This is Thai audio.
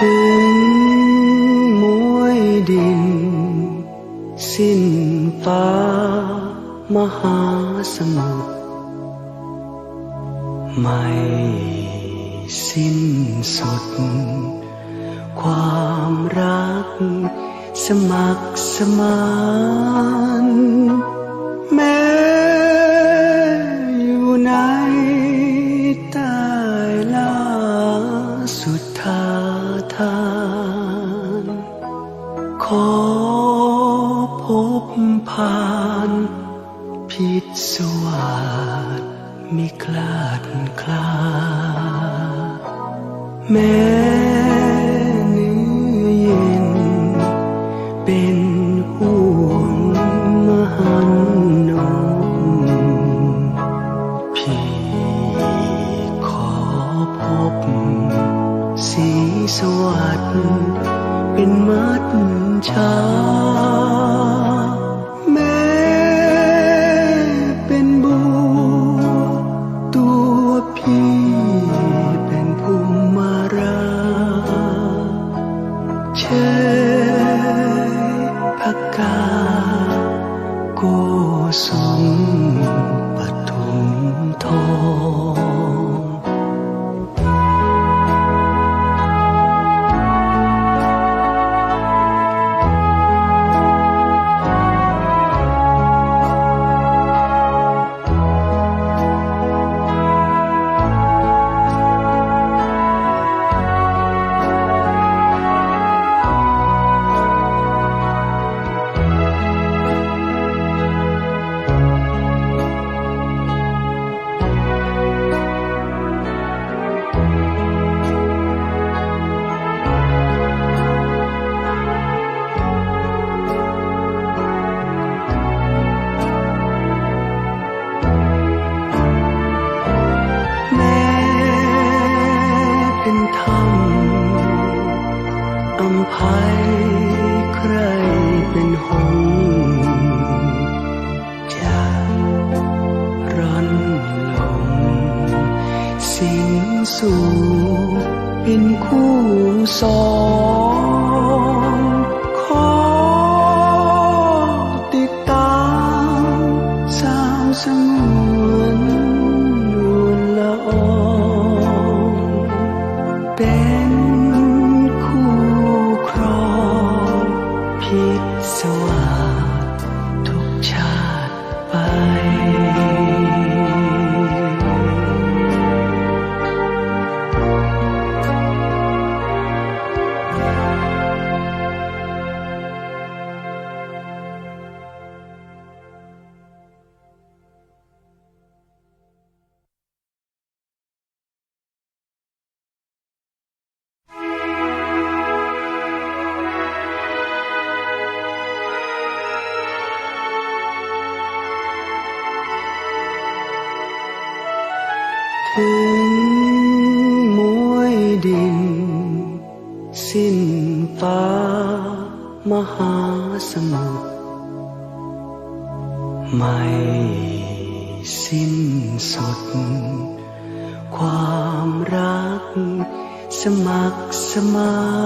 พื้นมวยดิน สิ้นฟ้ามหาสมุทรไม่สิ้นสุด ความรักสมัครสมานแม้ ขอพบผ่านพิษสวาดมิคลาดคลา แม้เนื้อเย็น เป็นห่วงมหันนมพี่ขอพบสีสวัสดิ์เป็นมัด ชาแม้เป็นบัวตัวพี่ ใครเป็นหงส์จะร่อนลงสิ้นสู่เป็นคู่สอง ถึงมวยดิน สิ้นฟ้ามหาสมุทรไม่สิ้นสุด ความรักสมัครสมา